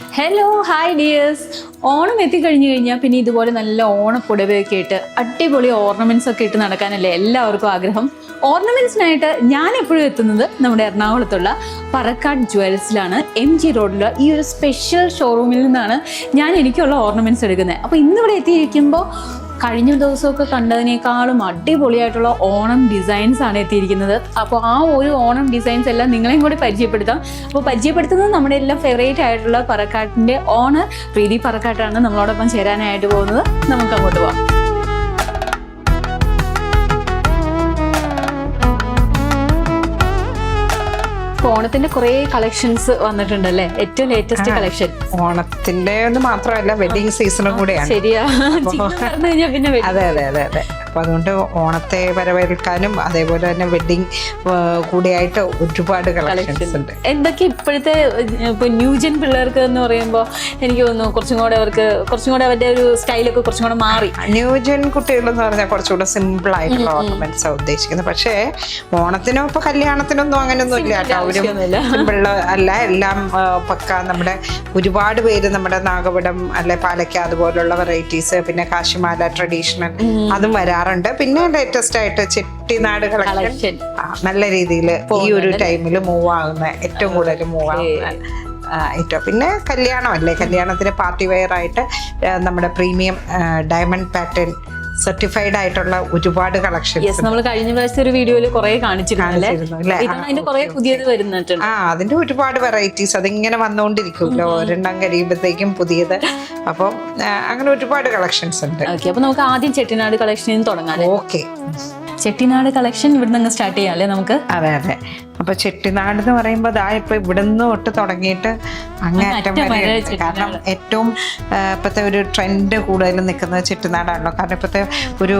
Hello hi dears Onam എത്തിക്കഴിഞ്ഞു കഴിഞ്ഞാൽ പിന്നെ ഇതുപോലെ നല്ല ഓണപ്പുടവയൊക്കെ ഇട്ട് അടിപൊളി ഓർണമെന്റ്സ് ഒക്കെ ഇട്ട് നടക്കാനല്ലേ എല്ലാവർക്കും ആഗ്രഹം. ഓർണമെന്റ്സിനായിട്ട് ഞാൻ എപ്പോഴും എത്തുന്നത് നമ്മുടെ എറണാകുളത്തുള്ള പറക്കാട് ജുവൽസിലാണ്. എം ജി റോഡിലുള്ള ഈ ഒരു സ്പെഷ്യൽ ഷോറൂമിൽ നിന്നാണ് ഞാൻ എനിക്കുള്ള ഓർണമെന്റ്സ് എടുക്കുന്നത്. അപ്പോൾ ഇന്നിവിടെ എത്തിയിരിക്കുമ്പോൾ കഴിഞ്ഞ ദിവസമൊക്കെ കണ്ടതിനേക്കാളും അടിപൊളിയായിട്ടുള്ള ഓണം ഡിസൈൻസ് ആണ് എത്തിയിരിക്കുന്നത്. അപ്പോൾ ആ ഒരു ഓണം ഡിസൈൻസ് എല്ലാം നിങ്ങളെയും കൂടി പരിചയപ്പെടുത്താം. അപ്പോൾ പരിചയപ്പെടുത്തുന്നത് നമ്മുടെ എല്ലാം ഫേവറേറ്റ് ആയിട്ടുള്ള പറക്കാട്ടിന്റെ ഓണർ പ്രീതി പറക്കാട്ടാണ് നമ്മളോടൊപ്പം ചേരാനായിട്ട് പോകുന്നത്. നമുക്ക് അങ്ങോട്ട് പോവാം. ഓണത്തിന്റെ കുറെ കളക്ഷൻസ് വന്നിട്ടുണ്ട് അല്ലേ ഏറ്റവും ലേറ്റസ്റ്റ് കളക്ഷൻ ഓണത്തിന്റെ മാത്രമല്ല വെഡിങ് സീസണും കൂടെയാണ്. ശരിയാ. കഴിഞ്ഞാൽ പിന്നെ അതെ അതെ അതെ അതെ. അപ്പൊ അതുകൊണ്ട് ഓണത്തെ വരവേൽക്കാനും അതേപോലെ തന്നെ വെഡിങ് കൂടിയായിട്ട് ഒരുപാട് കളക്ഷൻസ് ഉണ്ട്. എന്തൊക്കെ ഇപ്പോഴത്തെ ഇപ്പോൾ ന്യൂജൻ പിള്ളേർക്ക് എന്ന് പറയുമ്പോൾ എനിക്ക് തോന്നുന്നു കുറച്ചും കൂടെ അവർക്ക് കുറച്ചും കൂടെ അവരുടെ ഒരു സ്റ്റൈലൊക്കെ കുറച്ചും കൂടെ മാറി. ന്യൂജൻ കുട്ടികളെന്ന് പറഞ്ഞാൽ കുറച്ചുകൂടെ സിമ്പിൾ ആയിട്ടുള്ള ഓർണമെന്റ്സ് ഉദ്ദേശിക്കുന്നത്. പക്ഷേ ഓണത്തിനോ ഇപ്പോൾ കല്യാണത്തിനൊന്നും അങ്ങനെയൊന്നും ഇല്ല ഒരു. സിമ്പിൾ അല്ല എല്ലാം പക്ക നമ്മുടെ ഒരുപാട് പേര് നമ്മുടെ നാഗപടം അല്ലെ പാലക്ക അതുപോലുള്ള വെറൈറ്റീസ് പിന്നെ കാശിമാല ട്രഡീഷണൽ അതും വരാറുണ്ട് പിന്നെ ലേറ്റസ്റ്റ് ആയിട്ട് ചെട്ടിനാട് കളക്ഷൻ നല്ല രീതിയിൽ ഈ ഒരു ടൈമിൽ മൂവ് ആകുന്ന ഏറ്റവും കൂടുതൽ മൂവ് ആകുന്ന ഏറ്റവും പിന്നെ കല്യാണമല്ലേ? കല്യാണത്തിന് പാർട്ടി വെയർ ആയിട്ട് നമ്മുടെ പ്രീമിയം ഡയമണ്ട് പാറ്റേൺ സർട്ടിഫൈഡ് ആയിട്ടുള്ള ഒരുപാട് കളക്ഷൻ നമ്മൾ കഴിഞ്ഞ പ്രാവശ്യത്തെ ഒരു വീഡിയോയിൽ കുറെ കാണിച്ചിരുന്നു? കുറെ പുതിയത് ആ അതിന്റെ ഒരുപാട് വെറൈറ്റീസ് അതിങ്ങനെ വന്നുകൊണ്ടിരിക്കുമല്ലോ ഒരെണ്ണം കഴിയുമ്പോഴത്തേക്കും പുതിയത്. അപ്പം അങ്ങനെ ഒരുപാട് കളക്ഷൻസ് ഉണ്ട്. ഓക്കെ അപ്പൊ നമുക്ക് ആദ്യം ചെട്ടിനാട് കളക്ഷനിൽ നിന്ന് തുടങ്ങാം ഓക്കെ ചെട്ടിനാട് കളക്ഷൻ ഇവിടുന്ന് അങ്ങ് സ്റ്റാർട്ട് ചെയ്യാം അല്ലേ നമുക്ക്? അതെ അതെ. അപ്പൊ ചെട്ടിനാട് എന്ന് പറയുമ്പോൾ ദാ ഇപ്പൊ ഇവിടുന്ന് തൊട്ട് തുടങ്ങിയിട്ട് അങ്ങേറ്റം വരെ. കാരണം ഏറ്റവും ഇപ്പോഴത്തെ ഒരു ട്രെൻഡ് കൂടുതലും നിൽക്കുന്നത് ചെട്ടിനാടാണല്ലോ. കാരണം ഇപ്പോഴത്തെ ഒരു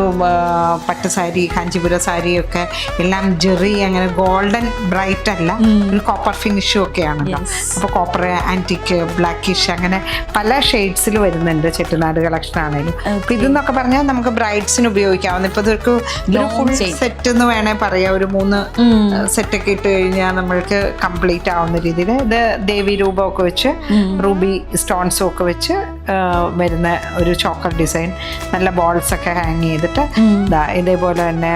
പട്ട് സാരി കാഞ്ചീപുരം സാരിയൊക്കെ എല്ലാം ജെറി അങ്ങനെ ഗോൾഡൻ ബ്രൈറ്റ് അല്ല ഒരു കോപ്പർ ഫിനിഷും ഒക്കെ ആണല്ലോ. അപ്പോൾ കോപ്പർ ആന്റിക്ക് ബ്ലാക്കിഷ് അങ്ങനെ പല ഷെയ്ഡ്സിൽ വരുന്നുണ്ട് ചെട്ടിനാട് കളക്ഷൻ ആണെങ്കിലും. അപ്പൊ ഇതെന്നൊക്കെ പറഞ്ഞാൽ നമുക്ക് ബ്രൈഡ്സിന് ഉപയോഗിക്കാവുന്ന ഇപ്പൊ ഇതൊരു ഫുൾ സെറ്റ് എന്ന് വേണേ പറയാം. ഒരു മൂന്ന് സെറ്റ് ഒക്കെ ഇട്ട് കഴിഞ്ഞാൽ നമ്മൾക്ക് കംപ്ലീറ്റ് ആവുന്ന രീതിയിൽ. ഇത് ദേവി രൂപമൊക്കെ വെച്ച് റൂബി സ്റ്റോൺസും ഒക്കെ വെച്ച് വരുന്ന ഒരു ചോക്കർ ഡിസൈൻ നല്ല ബോൾസ് ഒക്കെ ഹാങ് ചെയ്തിട്ട് ദാ ഇതേപോലെ തന്നെ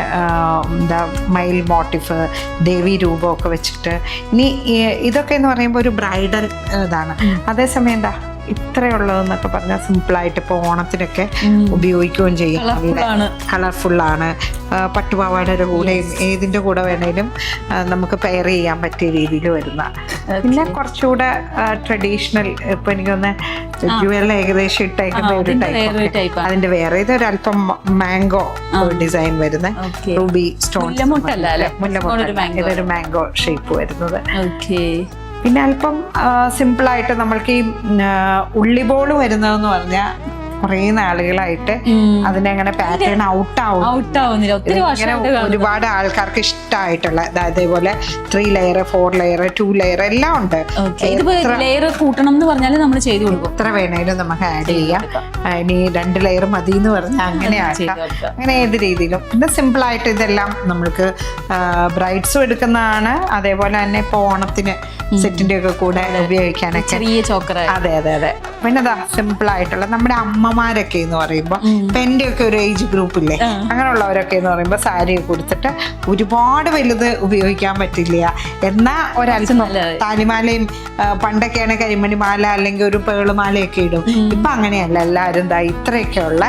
എന്താ മയിൽ മോട്ടിഫ് ദേവി രൂപമൊക്കെ വെച്ചിട്ട്. ഇനി ഇതൊക്കെ എന്ന് പറയുമ്പോൾ ഒരു ബ്രൈഡൽ ഇതാണ്. അതേസമയം എന്താ ഇത്രയുള്ളതെന്നൊക്കെ പറഞ്ഞാൽ സിമ്പിളായിട്ട് ഇപ്പോൾ ഓണത്തിനൊക്കെ ഉപയോഗിക്കുകയും ചെയ്യും. കളർഫുള്ളാണ് പട്ടുപാവാടയുടെ കൂടെയും ഏതിന്റെ കൂടെ വേണേലും നമുക്ക് പെയർ ചെയ്യാൻ പറ്റിയ രീതിയിൽ വരുന്ന. പിന്നെ കുറച്ചുകൂടെ ട്രഡീഷണൽ ഇപ്പൊ എനിക്കൊന്ന് ജുവൽ ഏകദേശം ഇട്ടേക്കുന്ന ഒരു ടൈപ്പ് അതിന്റെ വേറെ ഇതൊരല്പം മാംഗോ ഡിസൈൻ വരുന്ന. റൂബി സ്റ്റോൺ മുല്ലമുട്ട? ഇതൊരു. മാംഗോ ഷേപ്പ് വരുന്നത്. ഓക്കെ പിന്നെ അല്പം സിമ്പിളായിട്ട് നമ്മൾക്ക് ഈ ഉള്ളിബോൾ വരുന്നതെന്ന് പറഞ്ഞാൽ കുറേ നാളുകളായിട്ട് അതിനെ അങ്ങനെ പാറ്റേൺ ഔട്ട് ആവും. ഒരുപാട് ആൾക്കാർക്ക് ഇഷ്ടമായിട്ടുള്ള അതേപോലെ three layer four layer two layer എല്ലാം ഉണ്ട്. ലെയർ കൂട്ടണം എന്ന് പറഞ്ഞാൽ നമ്മൾ ചെയ്തു കൊടുക്കും. എത്ര വേണേലും നമുക്ക് ആഡ് ചെയ്യാം. ഇനി രണ്ട് ലെയർ മതി എന്ന് പറഞ്ഞാൽ അങ്ങനെ അങ്ങനെ ഏത് രീതിയിലും. പിന്നെ സിമ്പിൾ ആയിട്ട് ഇതെല്ലാം നമ്മൾക്ക് ബ്രൈഡ്സും എടുക്കുന്നതാണ്. അതേപോലെ തന്നെ ഇപ്പോൾ ഓണത്തിന് സെറ്റിന്റെ ഒക്കെ കൂടെ ഉപയോഗിക്കാനൊക്കെ. അതെ അതെ അതെ. പിന്നെ അതാ സിമ്പിൾ ആയിട്ടുള്ള നമ്മുടെ അമ്മമാരൊക്കെ എന്ന് പറയുമ്പോൾ ഇപ്പൊ എന്റെ ഒക്കെ ഒരു ഏജ് ഗ്രൂപ്പ് ഇല്ലേ? അങ്ങനെയുള്ളവരൊക്കെ എന്ന് പറയുമ്പോൾ സാരി കൊടുത്തിട്ട് ഒരുപാട് വലുത് ഉപയോഗിക്കാൻ പറ്റില്ല. എന്നാ നല്ലത്. താലിമാലയും പണ്ടൊക്കെ പണ്ടൊക്കെയാണ് കരിമണി മാല അല്ലെങ്കിൽ ഒരു പേളുമാലയൊക്കെ ഇടും. ഇപ്പൊ അങ്ങനെയല്ല. എല്ലാവരും ദാ ഇത്രയൊക്കെയുള്ള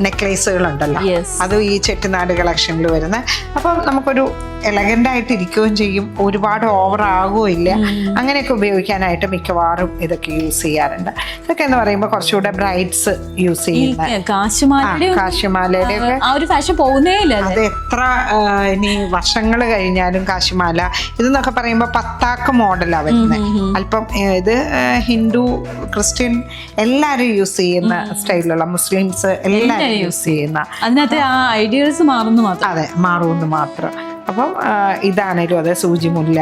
നെക്ലേസുകൾ ഉണ്ടല്ലോ അത് ഈ ചെട്ടിനാട് കളക്ഷനിൽ വരുന്ന. അപ്പം നമുക്കൊരു എലഗന്റ് ആയിട്ട് ഇരിക്കുകയും ചെയ്യും. ഒരുപാട് ഓവർ ആകുകയില്ല. അങ്ങനെയൊക്കെ ഉപയോഗിക്കാനായിട്ട് മിക്കവാറും ഇതൊക്കെ യൂസ് ചെയ്യാറുണ്ട്. ഇതൊക്കെ എന്ന് പറയുമ്പോൾ കുറച്ചുകൂടെ ബ്രൈറ്റ്സ് യൂസ് ചെയ്യുന്ന കാശുമാലയുടെ ഒക്കെ അത് എത്ര ഇനി വർഷങ്ങൾ കഴിഞ്ഞാലും കാശിമാല ഇതെന്നൊക്കെ പറയുമ്പോൾ പത്താക്ക മോഡലാണ് വരുന്നത് അല്പം ഇത് ഹിന്ദു ക്രിസ്ത്യൻ എല്ലാരും യൂസ് ചെയ്യുന്ന സ്റ്റൈലുള്ള മുസ്ലിംസ് എല്ലാവരും യൂസ് ചെയ്യുന്ന അതിനകത്ത് ആ ഐഡിയൽസ് മാറുന്നു അതെ മാറുമെന്ന് മാത്രം. അപ്പം ഇതാണേലും അതെ സൂചിമുല്ല.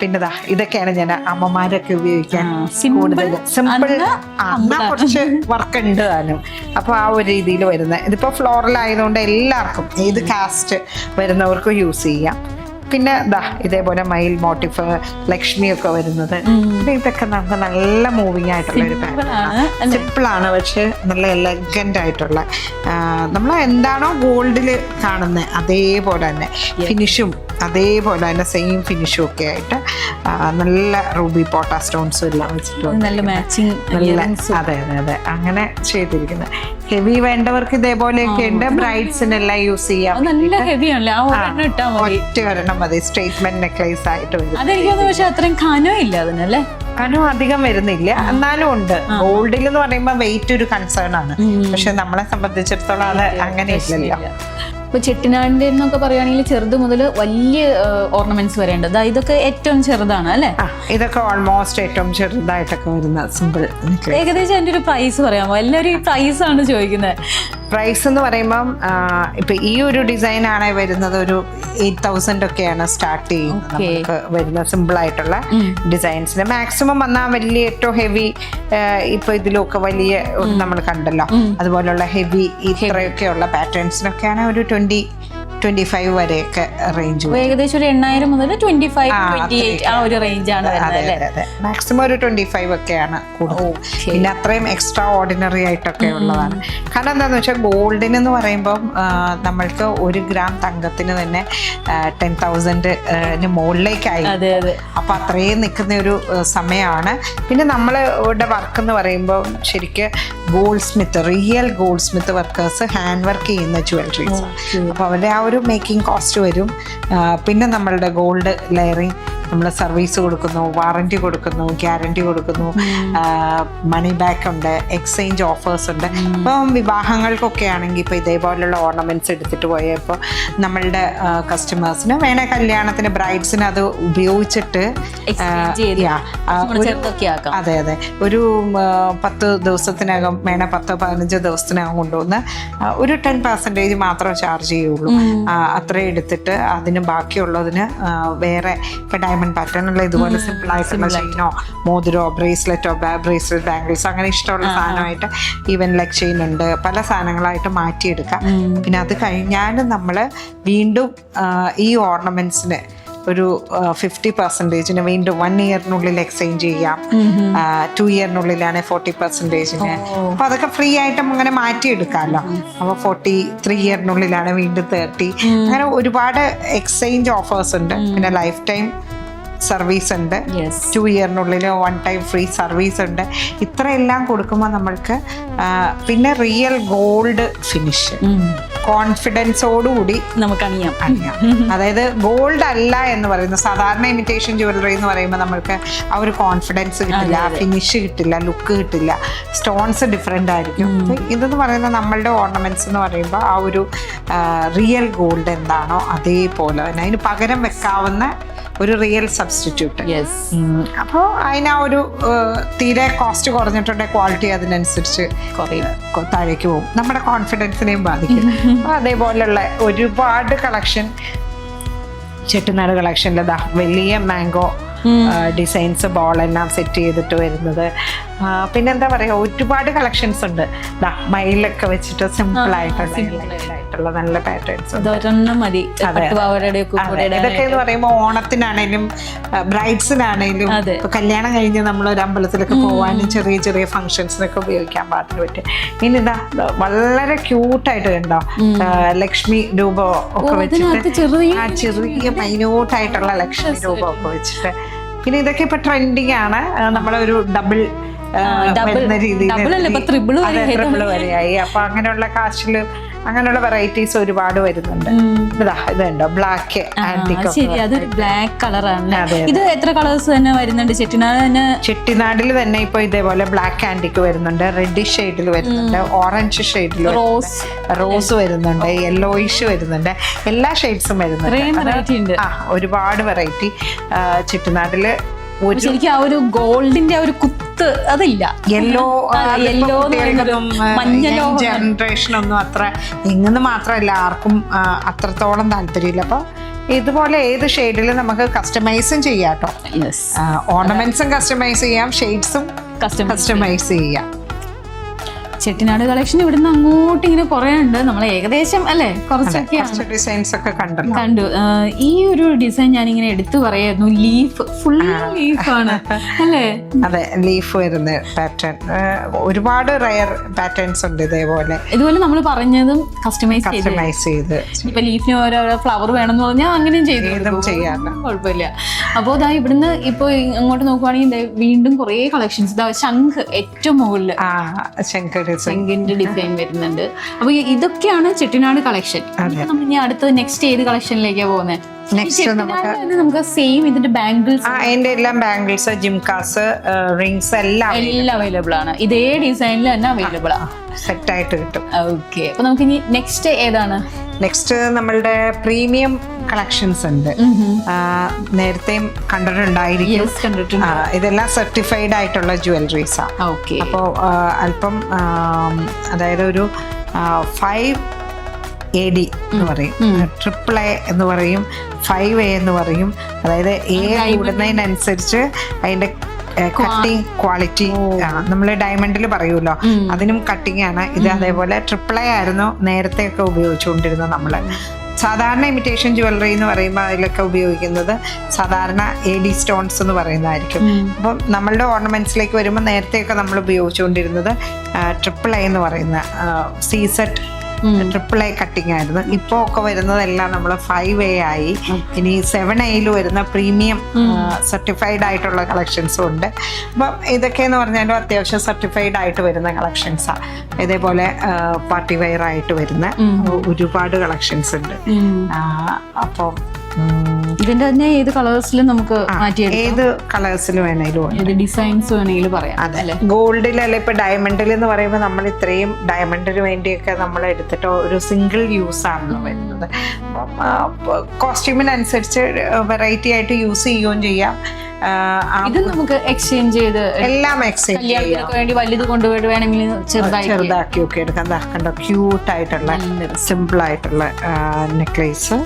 പിന്നെ ഇതൊക്കെയാണ് ഞാൻ അമ്മമാരൊക്കെ ഉപയോഗിക്കാൻ കൂടുതൽ സിമ്പിൾ അന്ന് കുറച്ച് വർക്ക് ഉണ്ട് താനും. അപ്പൊ ആ ഒരു രീതിയിൽ വരുന്നത്. ഇതിപ്പോ ഫ്ലോറൽ ആയതുകൊണ്ട് എല്ലാവർക്കും ഏത് കാസ്റ്റ് വരുന്നവർക്കും യൂസ് ചെയ്യാം. പിന്നെ ദാ ഇതേപോലെ മയിൽ മോട്ടിഫ് ലക്ഷ്മി ഒക്കെ വരുന്നത്. ഇതൊക്കെ നമുക്ക് നല്ല മൂവിങ് ആയിട്ടുള്ള ഒരു ആണ് പക്ഷെ നല്ല എലഗന്റ് ആയിട്ടുള്ള. നമ്മൾ എന്താണോ ഗോൾഡിൽ കാണുന്നത് അതേപോലെ തന്നെ. ഫിനിഷും അതേപോലെ തന്നെ സെയിം ഫിനിഷും ഒക്കെ ആയിട്ട് നല്ല റൂബി പോട്ടാ സ്റ്റോൺസും എല്ലാം വെച്ചിട്ടുണ്ട് നല്ല മാച്ചിങ് നല്ല അതെ അതെ അതെ. അങ്ങനെ ചെയ്തിരിക്കുന്നത് ഹെവി വേണ്ടവർക്ക് ഇതേപോലെയൊക്കെ ഉണ്ട്. ബ്രൈഡ്സിനെല്ലാം യൂസ് ചെയ്യാം നല്ല ഹെവി ആണല്ലേ? ഒറ്റ ഒരെണ്ണം മതി. സ്റ്റേറ്റ്മെന്റ് നെക്ലേസ് ആയിട്ട് വരും പക്ഷെ അത്രയും ഖനോ ഇല്ല അതിനല്ലേ? കനം അധികം വരുന്നില്ല. എന്നാലും ഉണ്ട്. ഗോൾഡിൽ എന്ന് പറയുമ്പോൾ വെയിറ്റ് ഒരു കൺസേൺ ആണ്. പക്ഷെ നമ്മളെ സംബന്ധിച്ചിടത്തോളം അത് അങ്ങനെ ഇല്ലല്ലോ. ഇപ്പൊ ചെട്ടിനാടിന്റെ എന്നൊക്കെ പറയുകയാണെങ്കിൽ ചെറുത് മുതൽ വലിയ ഓർണമെന്റ്സ് വരെ ഉണ്ട്. ഇതൊക്കെ ഏറ്റവും ചെറുതാണ് അല്ലേ? ഇതൊക്കെ ഓൾമോസ്റ്റ് ഏറ്റവും ചെറുതായിട്ടൊക്കെ വരുന്ന സിമ്പിൾ ഏകദേശം എന്റെ ഒരു പ്രൈസ് പറയാമോ? എല്ലാവരും ഈ പ്രൈസ് ആണ് ചോദിക്കുന്നത്. പ്രൈസ് എന്ന് പറയുമ്പം ഇപ്പൊ ഈ ഒരു ഡിസൈൻ ആണ് വരുന്നത് ഒരു എയ്റ്റ് തൗസൻഡ് ഒക്കെയാണ് സ്റ്റാർട്ട് ചെയ്യുന്നത്. നമുക്ക് വരുന്ന സിമ്പിൾ ആയിട്ടുള്ള ഡിസൈൻസിന് മാക്സിമം വന്നാൽ വലിയ ഏറ്റവും ഹെവി ഇപ്പൊ ഇതിലൊക്കെ വലിയ നമ്മൾ കണ്ടല്ലോ. അതുപോലുള്ള ഹെവി ഇത്രയൊക്കെയുള്ള പാറ്റേൺസിനൊക്കെയാണ് ഒരു ട്വന്റി ട്വന്റി ഫൈവ് വരെയൊക്കെ റേഞ്ച് ഏകദേശം ഒരു എണ്ണായിരം മുതൽ ട്വന്റി ഫൈവ് ആ, ട്വന്റി എയ്റ്റ് ആ ഒരു റേഞ്ച് ആണ് മാക്സിമം ഒരു ട്വന്റി ഫൈവ് ഒക്കെയാണ് കൂടുതൽ. പിന്നെ അത്രയും എക്സ്ട്രാ ഓർഡിനറി ആയിട്ടൊക്കെ ഉള്ളതാണ്. കാരണം എന്താണെന്ന് വെച്ചാൽ ഗോൾഡിന് എന്ന് പറയുമ്പം നമ്മൾക്ക് ഒരു ഗ്രാം തങ്കത്തിന് തന്നെ ടെൻ തൗസൻഡിന് മുകളിലേക്കായി. അപ്പൊ അത്രയും നിൽക്കുന്ന ഒരു സമയമാണ് പിന്നെ നമ്മൾ ഇവിടെ വർക്ക് എന്ന് പറയുമ്പോൾ ശരിക്കും goldsmith real goldsmith workers hand work ചെയ്യുന്ന ജ്വല്ലറീസ് അപ്പോൾ അവരുടെ ആ ഒരു മേക്കിംഗ് കോസ്റ്റ് വരും. പിന്നെ നമ്മളുടെ ഗോൾഡ് ലെയറിങ് നമ്മൾ സർവീസ് കൊടുക്കുന്നു വാറണ്ടി കൊടുക്കുന്നു ഗ്യാരണ്ടി കൊടുക്കുന്നു മണി ബാക്ക് ഉണ്ട് എക്സ്ചേഞ്ച് ഓഫേഴ്സ് ഉണ്ട്. ഇപ്പം വിവാഹങ്ങൾക്കൊക്കെ ആണെങ്കിൽ ഇപ്പോൾ ഇതേപോലെയുള്ള ഓർണമെന്റ്സ് എടുത്തിട്ട് പോയപ്പോൾ നമ്മളുടെ കസ്റ്റമേഴ്സിന് വേണേ കല്യാണത്തിന് ബ്രൈഡ്സിന് അത് ഉപയോഗിച്ചിട്ട് അതെ അതെ. ഒരു പത്ത് ദിവസത്തിനകം വേണേ പത്ത് പതിനഞ്ച് ദിവസത്തിനകം കൊണ്ടുവന്ന് ഒരു ടെൻ പെർസെന്റേജ് മാത്രം ചാർജ് ചെയ്യുള്ളൂ. അത്രയും എടുത്തിട്ട് അതിന് ബാക്കിയുള്ളതിന് വേറെ ഇപ്പം ഡയമണ്ട് പാറ്റേൺ ഉള്ള ഇതുപോലെ സിമ്പിൾ ആയിട്ടുള്ള ചെയിനോ മോതിരോ ബ്രേസ്ലെറ്റോ ബാ ബ്രേസ്ലെറ്റ് ബാംഗിൾസ് അങ്ങനെ ഇഷ്ടമുള്ള സാധനമായിട്ട് ഈവൻ ലൈക്ക് ചെയിൻ ഉണ്ട്. പല സാധനങ്ങളായിട്ട് മാറ്റിയെടുക്കാം. പിന്നെ അത് കഴിഞ്ഞാലും നമ്മൾ വീണ്ടും ഈ ഓർണമെന്റ്സിന് ഒരു ഫിഫ്റ്റി പെർസെന്റേജിന് വീണ്ടും വൺ ഇയറിനുള്ളിൽ എക്സ്ചേഞ്ച് ചെയ്യാം. ടു ഇയറിനുള്ളിലാണ് ഫോർട്ടി പെർസെന്റേജിന് അപ്പോൾ അതൊക്കെ ഫ്രീ ആയിട്ടും അങ്ങനെ മാറ്റിയെടുക്കാമല്ലോ അപ്പോൾ ഫോർട്ടി ത്രീ ഇയറിനുള്ളിലാണ് വീണ്ടും തേർട്ടി അങ്ങനെ ഒരുപാട് എക്സ്ചേഞ്ച് ഓഫേഴ്സ് ഉണ്ട്. പിന്നെ ലൈഫ് ടൈം സർവീസ് ഉണ്ട്. ടു ഇയറിനുള്ളിൽ വൺ ടൈം ഫ്രീ സർവീസ് ഉണ്ട്. ഇത്രയെല്ലാം കൊടുക്കുമ്പോൾ നമ്മൾക്ക് പിന്നെ റിയൽ ഗോൾഡ് ഫിനിഷ് കോൺഫിഡൻസോടുകൂടി നമുക്ക് അണിയാം അണിയാം. അതായത് ഗോൾഡ് അല്ല എന്ന് പറയുന്നത് സാധാരണ ഇമിറ്റേഷൻ ജുവലറി എന്ന് പറയുമ്പോൾ നമ്മൾക്ക് ആ ഒരു കോൺഫിഡൻസ് കിട്ടില്ല ഫിനിഷ് കിട്ടില്ല ലുക്ക് കിട്ടില്ല. സ്റ്റോൺസ് ഡിഫറെന്റ് ആയിരിക്കും. ഇതെന്ന് പറയുന്നത് നമ്മളുടെ ഓർണമെന്റ്സ് എന്ന് പറയുമ്പോൾ ആ ഒരു റിയൽ ഗോൾഡ് എന്താണോ അതേപോലെ തന്നെ. അതിന് പകരം വെക്കാവുന്ന ഒരു റിയൽ സബ്സ്റ്റിറ്റ്യൂട്ട് അപ്പോൾ അതിന് ആ ഒരു തീരെ കോസ്റ്റ് കുറഞ്ഞിട്ടുണ്ടെങ്കിൽ ക്വാളിറ്റി അതിനനുസരിച്ച് താഴേക്ക് പോകും. നമ്മുടെ കോൺഫിഡൻസിനെയും ബാധിക്കും. അപ്പൊ അതേപോലെയുള്ള ഒരുപാട് കളക്ഷൻ ചെട്ടിനാട് കളക്ഷനിലതാ വലിയ മാംഗോ ഡിസൈൻസ് ബോൾ എല്ലാം സെറ്റ് ചെയ്തിട്ട് വരുന്നത്. പിന്നെ പിന്നെന്താ പറയാ ഒരുപാട് കളക്ഷൻസ് ഉണ്ട്. മയിലൊക്കെ വെച്ചിട്ട് സിമ്പിൾ ആയിട്ടുള്ള നല്ല പാറ്റേൺസ് മതി. ഇതൊക്കെ എന്ന് പറയുമ്പോൾ ഓണത്തിനാണേലും ബ്രൈഡ്സിനാണേലും കല്യാണം കഴിഞ്ഞ് നമ്മൾ ഒരു അമ്പലത്തിലൊക്കെ പോകാനും ചെറിയ ചെറിയ ഫംഗ്ഷൻസിനൊക്കെ ഉപയോഗിക്കാൻ പാടില്ല പറ്റും ഇനി ഇതാ വളരെ ക്യൂട്ടായിട്ട് കണ്ടോ? ലക്ഷ്മി രൂപമോ ഒക്കെ വെച്ചിട്ട് ചെറിയ മൈന്യൂട്ടായിട്ടുള്ള ലക്ഷ്മി രൂപമൊക്കെ ഒക്കെ വെച്ചിട്ട് പിന്നെ ഇതൊക്കെ ഇപ്പൊ ട്രെൻഡിങ് ആണ്. നമ്മളെ ഒരു ഡബിൾ ഡബിൾ വരുന്ന രീതിയിൽ വരെയായി. അപ്പൊ അങ്ങനെയുള്ള കാശിൽ അങ്ങനെയുള്ള വെറൈറ്റീസ് ഒരുപാട് വരുന്നുണ്ട്. ഇതാ ഇതുണ്ടോ? ബ്ലാക്ക് ശരി അതൊരു ബ്ലാക്ക് കളറാണ് ഇത് എത്ര കളേഴ്സ് തന്നെ വരുന്നുണ്ട്? ചെട്ടിനാട് തന്നെ ചെട്ടിനാടിൽ തന്നെ ഇപ്പൊ ഇതേപോലെ ബ്ലാക്ക് ആന്റിക്ക് വരുന്നുണ്ട്. റെഡ് ഷെയ്ഡിൽ വരുന്നുണ്ട്. ഓറഞ്ച് ഷെയ്ഡിൽ റോസ് റോസ് വരുന്നുണ്ട്. യെല്ലോയിഷ് വരുന്നുണ്ട്. എല്ലാ ഷെയ്ഡ്സും വരുന്നുണ്ട്. ഒരുപാട് വെറൈറ്റി ചെട്ടിനാടിൽ ഒരു ശരിക്കും ആ ഒരു ഗോൾഡിന്റെ ആ ഒരു കുത്ത് അതില്ല. യെല്ലോ യെല്ലോ മഞ്ഞലോ ജനറേഷൻ ഒന്നും അത്ര ഇങ്ങനെ മാത്രമല്ല ആർക്കും അത്രത്തോളം താല്പര്യമില്ല. അപ്പൊ ഇതുപോലെ ഏത് ഷെയ്ഡിൽ നമുക്ക് കസ്റ്റമൈസും ചെയ്യാം കേട്ടോ. ഓർണമെന്റ്സും കസ്റ്റമൈസ് ചെയ്യാം ഷെയ്ഡ്സും കസ്റ്റമൈസ് ചെയ്യാം. ചെട്ടിനാട് കളക്ഷൻ ഇവിടുന്ന് അങ്ങോട്ട് ഇങ്ങനെ കുറേ ഉണ്ട്. നമ്മൾ ഏകദേശം അല്ലേ? കുറച്ചൊക്കെ കുറച്ച് ഡിസൈൻസ് ഒക്കെ കണ്ടു. കണ്ടു ഈ ഒരു ഡിസൈൻ ഞാൻ ഇങ്ങനെ എടുത്തു പറയായിരുന്നു. ലീഫ് ഫുൾ ലീഫാണ് അല്ലേ? അതെ ലീഫ് വരുന്ന പാറ്റേൺ ഒരുപാട് റയർ പാറ്റേൺസ് ഉണ്ട് ഇതേപോലെ. ഇതുപോലെ നമ്മൾ പറഞ്ഞതും കസ്റ്റമൈസ് കസ്റ്റമൈസ് ചെയ്ത്. ഇപ്പൊ ലീഫിന് ഓരോ ഫ്ലവർ വേണമെന്ന് പറഞ്ഞാൽ അങ്ങനെയും ചെയ്തു. ചെയ്യാറില്ല കുഴപ്പമില്ല. അപ്പോൾ ഇതാ ഇവിടുന്ന് ഇപ്പൊ ഇങ്ങോട്ട് നോക്കുവാണെങ്കിൽ വീണ്ടും കുറേ കളക്ഷൻസ് ഇതാ ശംഖ് ഏറ്റവും മുകളിൽ ഡിസൈൻ ശംഖിന്റെ ഡിസൈൻ വരുന്നുണ്ട്. അപ്പൊ ഇതൊക്കെയാണ് ചെട്ടിനാട് കളക്ഷൻ നമ്മൾ ഇനി അടുത്ത നെക്സ്റ്റ് ഏത് കളക്ഷനിലേക്കാണ് പോകുന്നത് നെക്സ്റ്റ് നമുക്ക് നമുക്ക് സെയിം ഇതിന്റെ ബാംഗിൾസ് അതിന്റെ എല്ലാം ബാംഗിൾസ് ജിംകാസ് റിംഗ്സ് എല്ലാം എല്ലാം അവൈലബിൾ ആണ്. ഇതേ ഡിസൈനിൽ തന്നെ അവൈലബിൾ ആണ് സെറ്റ് ആയിട്ട് കിട്ടും. ഓക്കെ അപ്പൊ നമുക്ക് ഇനി നെക്സ്റ്റ് ഏതാണ്? നെക്സ്റ്റ് നമ്മളുടെ പ്രീമിയം കളക്ഷൻസ് ഉണ്ട്. ആ, നേരത്തെയും കണ്ടിട്ടുണ്ടായിരിക്കും. കണ്ടിട്ടുണ്ട്. ഇതെല്ലാം സർട്ടിഫൈഡ് ആയിട്ടുള്ള ജ്വല്ലറീസാണ് ഓക്കെ അപ്പോൾ അല്പം അതായത് ഒരു ഫൈവ് എ ഡി എന്ന് പറയും. ട്രിപ്പിൾ എ എന്ന് പറയും. ഫൈവ് എ എന്ന് പറയും. അതായത് എ കൂടുന്നതിനനുസരിച്ച് അതിന്റെ കട്ടിങ് ക്വാളിറ്റി നമ്മൾ ഡയമണ്ടിൽ പറയുമല്ലോ. അതിനും കട്ടിങ് ആണ്. ഇത് അതേപോലെ ട്രിപ്പിൾ എ ആയിരുന്നു നേരത്തെ ഒക്കെ ഉപയോഗിച്ചുകൊണ്ടിരുന്നത് നമ്മൾ സാധാരണ ഇമിറ്റേഷൻ ജ്വല്ലറി എന്ന് പറയുമ്പോൾ അതിലൊക്കെ ഉപയോഗിക്കുന്നത് സാധാരണ എ ഡി സ്റ്റോൺസ് എന്ന് പറയുന്നതായിരിക്കും. അപ്പം നമ്മളുടെ ഓർണമെന്റ്സിലേക്ക് വരുമ്പോൾ നേരത്തെയൊക്കെ നമ്മൾ ഉപയോഗിച്ചുകൊണ്ടിരുന്നത് ട്രിപ്പിൾ എ എന്ന് പറയുന്ന സീസെറ്റ് ട്രിപ്പിൾ എ കട്ടിങ് ആയിരുന്നു. ഇപ്പോൾ ഒക്കെ വരുന്നതെല്ലാം നമ്മൾ ഫൈവ് എ ആയി. ഇനി സെവൻ എയിൽ വരുന്ന പ്രീമിയം സർട്ടിഫൈഡ് ആയിട്ടുള്ള കളക്ഷൻസും ഉണ്ട്. അപ്പം ഇതൊക്കെയെന്ന് പറഞ്ഞാലും അത്യാവശ്യം സർട്ടിഫൈഡ് ആയിട്ട് വരുന്ന കളക്ഷൻസാണ് ഇതേപോലെ പാർട്ടി വെയർ ആയിട്ട് വരുന്ന ഒരുപാട് കളക്ഷൻസ് ഉണ്ട്. അപ്പോൾ ഇതിന്റെ തന്നെ ഏത് കളേഴ്സിലും നമുക്ക് ഏത് കളേഴ്സിൽ വേണേലും ഏത് ഡിസൈൻസ് വേണമെങ്കിലും പറയാം അതെ. ഗോൾഡിൽ അല്ലെ ഇപ്പൊ ഡയമണ്ടിൽ എന്ന് പറയുമ്പോൾ നമ്മൾ ഇത്രയും ഡയമണ്ടിന് വേണ്ടിയൊക്കെ നമ്മൾ എടുത്തിട്ട് ഒരു സിംഗിൾ യൂസ് ആണല്ലോ വരുന്നത്. കോസ്റ്റ്യൂമിനനുസരിച്ച് വെറൈറ്റി ആയിട്ട് യൂസ് ചെയ്യുകയും ചെയ്യാം. ഇത് നമുക്ക് എക്സ്ചേഞ്ച് ചെയ്ത് എല്ലാം എക്സ്ചേഞ്ച് ചെയ്യാം. കല്യാണത്തിനൊക്കെ വേണ്ടി വലുത് കൊണ്ടുപോയിട്ട് വേണമെങ്കിൽ ചെറുതായി ചെറുതാക്കി ഒക്കെ എടുക്കാം. കണ്ടോ ക്യൂട്ട് ആയിട്ടുള്ള സിമ്പിൾ ആയിട്ടുള്ള നെക്ലേസ്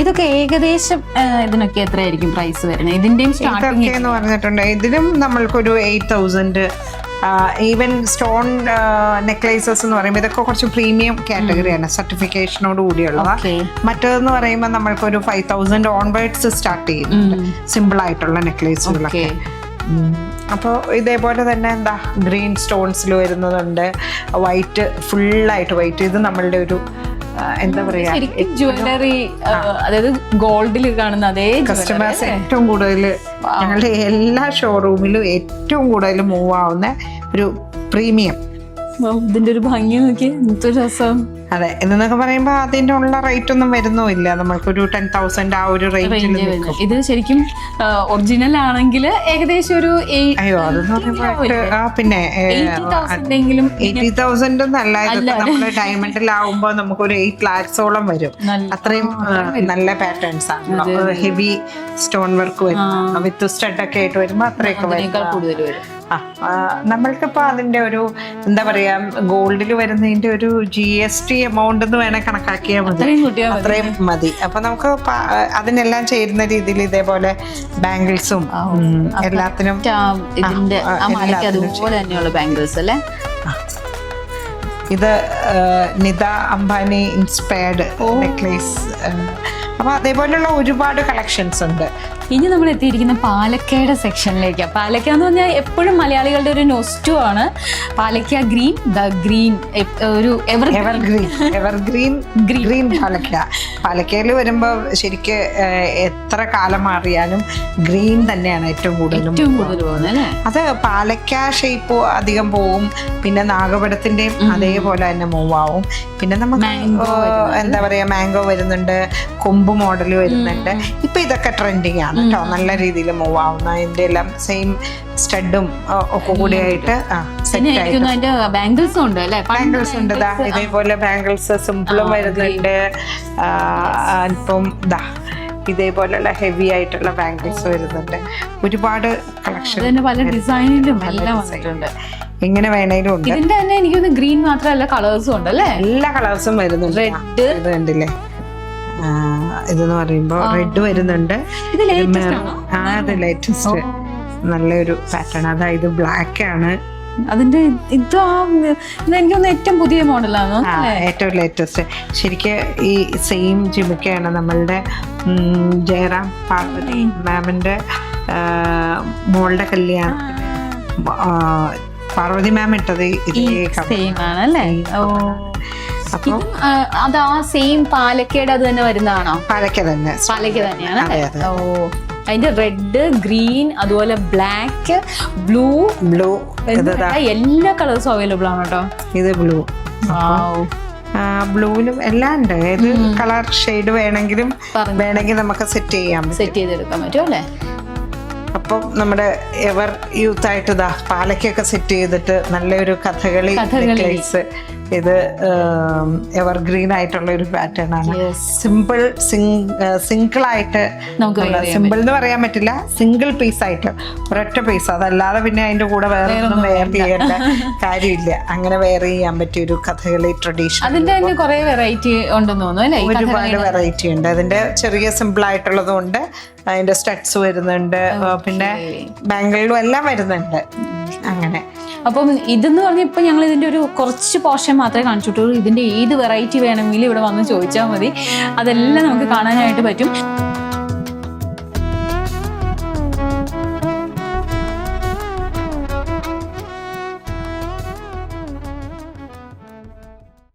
ഇതൊക്കെ ഏകദേശം ഇതിനൊക്കെ എത്രയായിരിക്കും പ്രൈസ് വരുന്നത്? ഇതിന്റെയും സ്റ്റാർട്ടിംഗ് എന്ന് പറഞ്ഞിട്ടുണ്ട്. ഇതിലും നമ്മൾക്കൊരു eight thousand even stone necklaces എന്ന് പറയുമ്പോൾ ഇതൊക്കെ കുറച്ച് പ്രീമിയം കാറ്റഗറിയാണ് സർട്ടിഫിക്കേഷനോട് കൂടിയുള്ളതാ. ഓക്കെ മറ്റേതെന്ന് പറയുമ്പോൾ നമ്മൾക്കൊരു ഫൈവ് തൗസൻഡ് ഓൺവേർഡ്സ് സ്റ്റാർട്ട് ചെയ്യുന്നുണ്ട്. സിമ്പിൾ ആയിട്ടുള്ള നെക്ലേസുകളൊക്കെ അപ്പോൾ ഇതേപോലെ തന്നെ എന്താ ഗ്രീൻ സ്റ്റോൺസിൽ വരുന്നതുണ്ട്. വൈറ്റ് ഫുള്ളായിട്ട് വൈറ്റ്. ഇത് നമ്മളുടെ ഒരു എന്താ പറയാ ജ്വല്ലറി അതായത് ഗോൾഡിൽ കാണുന്ന അതേ കസ്റ്റമേഴ്സ് ഏറ്റവും കൂടുതൽ ഞങ്ങളുടെ എല്ലാ ഷോറൂമിലും ഏറ്റവും കൂടുതൽ മൂവ് ആവുന്ന ഒരു പ്രീമിയം ഇതിന്റെ ഒരു ഭംഗി നോക്കി. എന്തൊരു രസം. അതെ എന്നൊക്കെ പറയുമ്പോ അതിന്റെ ഉള്ള റേറ്റ് ഒന്നും വരുന്നുമില്ല നമ്മൾക്കൊരു ടെൻ തൗസൻഡ് ആ ഒരു റേറ്റിൽ. ഇത് ശരിക്കും ഒറിജിനൽ ആണെങ്കിൽ ഏകദേശം ഒരു അയ്യോ അതെന്ന് പിന്നെ എയ്റ്റി തൗസൻഡ് നമ്മൾ ഡയമണ്ടിലാവുമ്പോൾ നമുക്കൊരു എയ്റ്റ് ലാക്സോളം വരും. അത്രയും നല്ല പാറ്റേൺസ് ആണ്. ഹെവി സ്റ്റോൺ വർക്ക് വരും വിത്ത് സ്റ്റഡ് ഒക്കെ ആയിട്ട് വരുമ്പോ അത്രയൊക്കെ വരും അതിനേക്കാൾ കൂടുതൽ വരും. ആ, ആ, നമ്മൾക്കിപ്പോ അതിന്റെ ഒരു എന്താ പറയാ ഗോൾഡിൽ വരുന്നതിന്റെ ഒരു ജി എസ് ടി എമൗണ്ട് എന്ന് വേണേൽ കണക്കാക്കിയാൽ മതി. അത്രയും മതി. അപ്പം നമുക്ക് അതിനെല്ലാം ചേരുന്ന രീതിയിൽ ഇതേപോലെ ബാംഗിൾസും എല്ലാത്തിനും അതുപോലെ തന്നെയുള്ള ബാംഗിൾസ് അല്ലേ? ഇത് നിത അംബാനി ഇൻസ്പയർഡ് നെക്ലേസ് അപ്പൊ അതേപോലെയുള്ള ഒരുപാട് കളക്ഷൻസ് ഉണ്ട്. ഇനി നമ്മൾ എത്തിയിരിക്കുന്ന പാലക്കയുടെ സെക്ഷനിലേക്ക്. പാലക്ക എന്ന് പറഞ്ഞാൽ എപ്പോഴും മലയാളികളുടെ ഒരു നോസ്റ്റു ആണ്. പാലക്ക ഗ്രീൻ ദ ഗ്രീൻ ഒരു evergreen. Evergreen. Green പാലക്ക. പാലക്കയിൽ വരുമ്പോൾ ശരിക്ക് എത്ര കാലം മാറിയാലും ഗ്രീൻ തന്നെയാണ് ഏറ്റവും കൂടുതൽ ഏറ്റവും കൂടുതൽ പോകുന്നത് അല്ലേ? അത് പാലക്ക ഷേപ്പ് അധികം പോവും. പിന്നെ നാഗപടത്തിന്റെയും അതേപോലെ തന്നെ മൂവ് ആവും. പിന്നെ നമുക്ക് മാംഗോ എന്താ പറയുക മാംഗോ വരുന്നുണ്ട് കൊമ്പ് മോഡൽ വരുന്നുണ്ട്. ഇപ്പൊ ഇതൊക്കെ ട്രെൻഡിങ് ആണ്. കേട്ടോ. നല്ല രീതിയിൽ മൂവ് ആവുന്ന അതിന്റെ എല്ലാം സെയിം സ്റ്റഡും ഒക്കെ കൂടി ആയിട്ട് ബാംഗിൾസും ഉണ്ട് ബാംഗിൾസ് ഉണ്ട് ഇതേപോലെ ബാംഗിൾസ് സിമ്പിളും വരുന്നുണ്ട്. ഇപ്പം അല്പം ദാ ഇതേപോലെയുള്ള ഹെവി ആയിട്ടുള്ള ബാംഗിൾസ് വരുന്നുണ്ട്. ഒരുപാട് കളക്ഷൻ പല ഡിസൈനിലും എല്ലാം വന്നിട്ടുണ്ട്. എങ്ങനെ വേണേലും ഉണ്ട്. ഇതിന്റെ തന്നെ എനിക്ക് തോന്നുന്നു ഗ്രീൻ മാത്രമല്ല കളേഴ്സും ഉണ്ട് അല്ലേ? എല്ലാ കളേഴ്സും വരുന്നുണ്ട്. റെഡ് ഇത് കണ്ടില്ലേ ഇതെന്ന് പറയുമ്പോ റെഡ് വരുന്നുണ്ട്. ആ അത് ലേറ്റസ്റ്റ് നല്ലൊരു പാറ്റേൺ അതായത് ബ്ലാക്ക് ആണ്. അതിന്റെ ഇത് എനിക്കൊന്ന് ഏറ്റവും പുതിയ മോഡലാണ് ഏറ്റവും ലേറ്റസ്റ്റ് ശരിക്ക് ഈ സെയിം ജിമിക്കയാണ് നമ്മളുടെ ജയറാം പാർവതി മാമിന്റെ മോളുടെ കല്യാണം. പാർവതി മാം ഇട്ടത് ഇതേ. സെയിം ആണല്ലേ? ഓ. ഇതും, അത് ആ സെയിം പാലക്കേട് അത് തന്നെ വരുന്നതാണോ? പാലക്ക തന്നെ. പാലക്ക തന്നെയാണ്. അതെ. ഓ അതിന്റെ റെഡ് ഗ്രീൻ അതുപോലെ ബ്ലാക്ക് ബ്ലൂ ബ്ലൂ ഇത് എല്ലാ കളേഴ്സും അവൈലബിൾ ആണ് കേട്ടോ. ഇത് ബ്ലൂ Wow. ബ്ലൂവിലും എല്ലാം ഉണ്ട്. ഏത് കളർ ഷെയ്ഡ് വേണമെങ്കിലും പറഞ്ഞു. വേണമെങ്കിൽ നമുക്ക് സെറ്റ് ചെയ്യാം സെറ്റ് ചെയ്തെടുക്കാൻ പറ്റും അല്ലേ? അപ്പം നമ്മുടെ എവർ യൂത്ത് ആയിട്ട് ഇതാ പാലക്കൊക്കെ സെറ്റ് ചെയ്തിട്ട് നല്ലൊരു കഥകളി. നെക്ലേസ് ഇത് എവർ ഗ്രീൻ ആയിട്ടുള്ള ഒരു പാറ്റേൺ ആണ്. സിമ്പിൾ സിംഗിൾ ആയിട്ട് സിമ്പിൾ എന്ന് പറയാൻ പറ്റില്ല. സിംഗിൾ പീസ് ആയിട്ട് ഒരൊറ്റ പീസ് അതല്ലാതെ പിന്നെ അതിന്റെ കൂടെ വേറെ ഒന്നും വെയർ ചെയ്യേണ്ട കാര്യമില്ല. അങ്ങനെ വെയർ ചെയ്യാൻ പറ്റിയ ഒരു കഥകളി ട്രഡീഷൻ അതിന്റെ തന്നെ കുറെ വെറൈറ്റി ഉണ്ടെന്ന് തോന്നുന്നു ഒരുപാട് വെറൈറ്റി ഉണ്ട്. അതിന്റെ ചെറിയ സിമ്പിൾ ആയിട്ടുള്ളതും ഉണ്ട് അതിന്റെ സ്റ്റഡ്സ് വരുന്നുണ്ട്. ആ, പിന്നെ ബാംഗ്ലൂരിലും എല്ലാം വരുന്നുണ്ട്. അങ്ങനെ. അപ്പം ഇതെന്ന് പറഞ്ഞാൽ ഇപ്പൊ ഞങ്ങൾ ഇതിന്റെ ഒരു കുറച്ച് പോർഷൻ മാത്രമേ കാണിച്ചിട്ടുള്ളൂ. ഇതിന്റെ ഏത് വെറൈറ്റി വേണമെങ്കിലും ഇവിടെ വന്ന് ചോദിച്ചാൽ മതി. അതെല്ലാം നമുക്ക് കാണാനായിട്ട് പറ്റും.